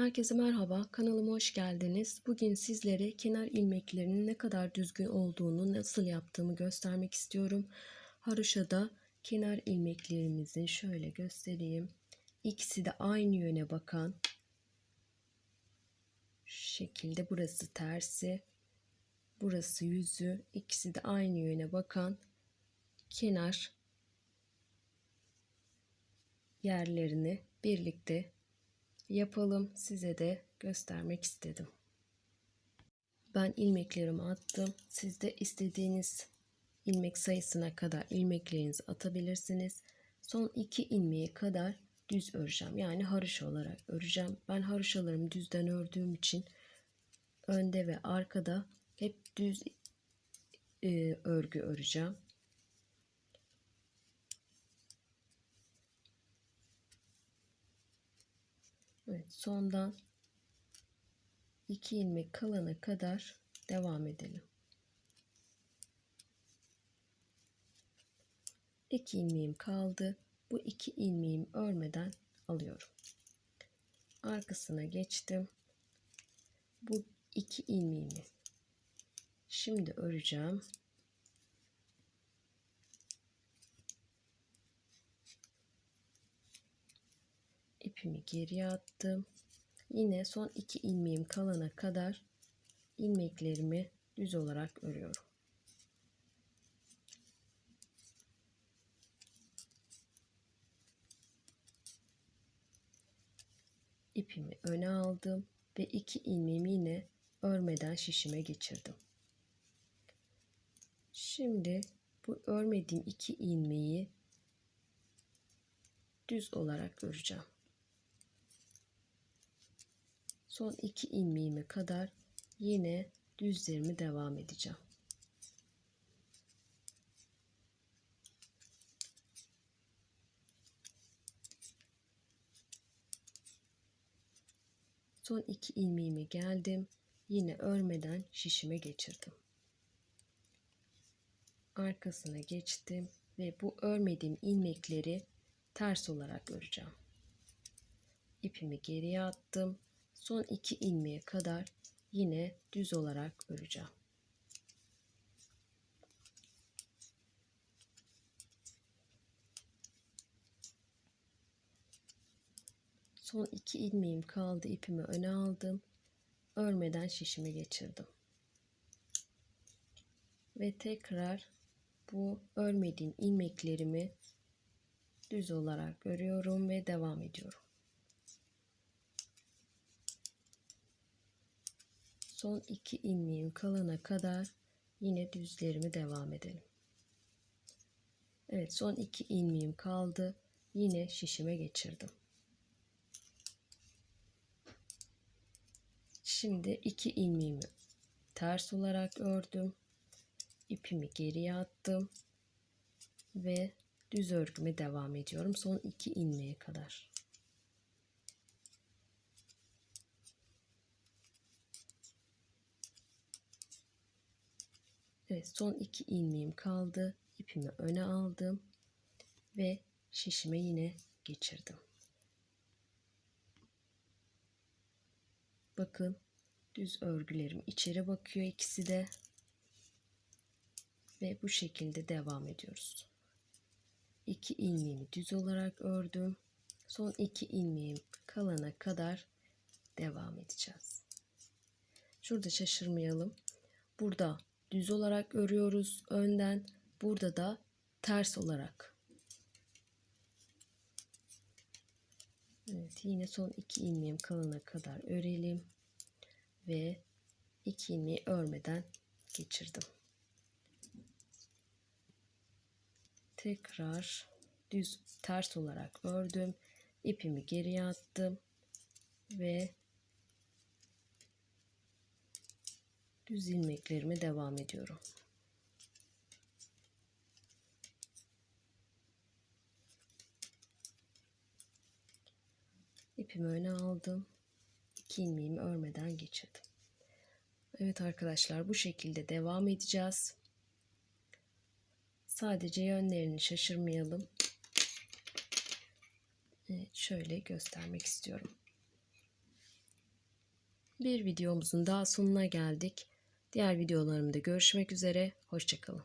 Herkese merhaba, kanalıma hoş geldiniz. Bugün sizlere kenar ilmeklerinin ne kadar düzgün olduğunu, nasıl yaptığımı göstermek istiyorum. Haroşa'da kenar ilmeklerimizi şöyle göstereyim. İkisi de aynı yöne bakan. Şekilde burası tersi, burası yüzü. İkisi de aynı yöne bakan kenar yerlerini birlikte yapalım size de göstermek istedim. Ben ilmeklerimi attım. Siz de istediğiniz ilmek sayısına kadar ilmeklerinizi atabilirsiniz. Son iki ilmeğe kadar düz öreceğim. Yani haroşa olarak öreceğim. Ben haroşalarımı düzden ördüğüm için önde ve arkada hep düz e, örgü öreceğim. Evet, sondan iki ilmek kalana kadar devam edelim. İki ilmeğim kaldı. Bu iki ilmeğimi örmeden alıyorum. Arkasına geçtim. Bu iki ilmeğimi şimdi öreceğim. İpimi geriye attım. Yine son iki ilmeğim kalana kadar ilmeklerimi düz olarak örüyorum. ipimi öne aldım ve iki ilmeğimi yine örmeden şişime geçirdim. Şimdi bu örmediğim iki ilmeği düz olarak öreceğim. Son iki ilmeğime kadar yine düzlerimi devam edeceğim. Son iki ilmeğime geldim. Yine örmeden şişime geçirdim. Arkasına geçtim ve bu örmediğim ilmekleri ters olarak öreceğim. İpimi geriye attım son iki ilmeğe kadar yine düz olarak öreceğim. Son iki ilmeğim kaldı. ipimi öne aldım. Örmeden şişimi geçirdim. Ve tekrar bu örmediğim ilmeklerimi düz olarak örüyorum ve devam ediyorum. Son iki ilmeğim kalana kadar yine düzlerimi devam edelim. Evet son iki ilmeğim kaldı. Yine şişime geçirdim. Şimdi iki ilmeğimi ters olarak ördüm. ipimi geriye attım ve düz örgüme devam ediyorum. Son iki ilmeğe kadar. Evet son iki ilmeğim kaldı. İpimi öne aldım ve şişime yine geçirdim. Bakın düz örgülerim içeri bakıyor ikisi de. Ve bu şekilde devam ediyoruz. İki ilmeğimi düz olarak ördüm. Son iki ilmeğim kalana kadar devam edeceğiz. Şurada şaşırmayalım. Burada düz olarak örüyoruz önden. Burada da ters olarak. Evet yine son iki ilmeğim kalana kadar örelim. Ve iki ilmeği örmeden geçirdim. Tekrar düz ters olarak ördüm. ipimi geriye attım ve düz ilmeklerime devam ediyorum. İpimi öne aldım. İki ilmeğimi örmeden geçirdim. Evet arkadaşlar bu şekilde devam edeceğiz. Sadece yönlerini şaşırmayalım. Evet şöyle göstermek istiyorum. Bir videomuzun daha sonuna geldik. Diğer videolarımda görüşmek üzere. Hoşçakalın.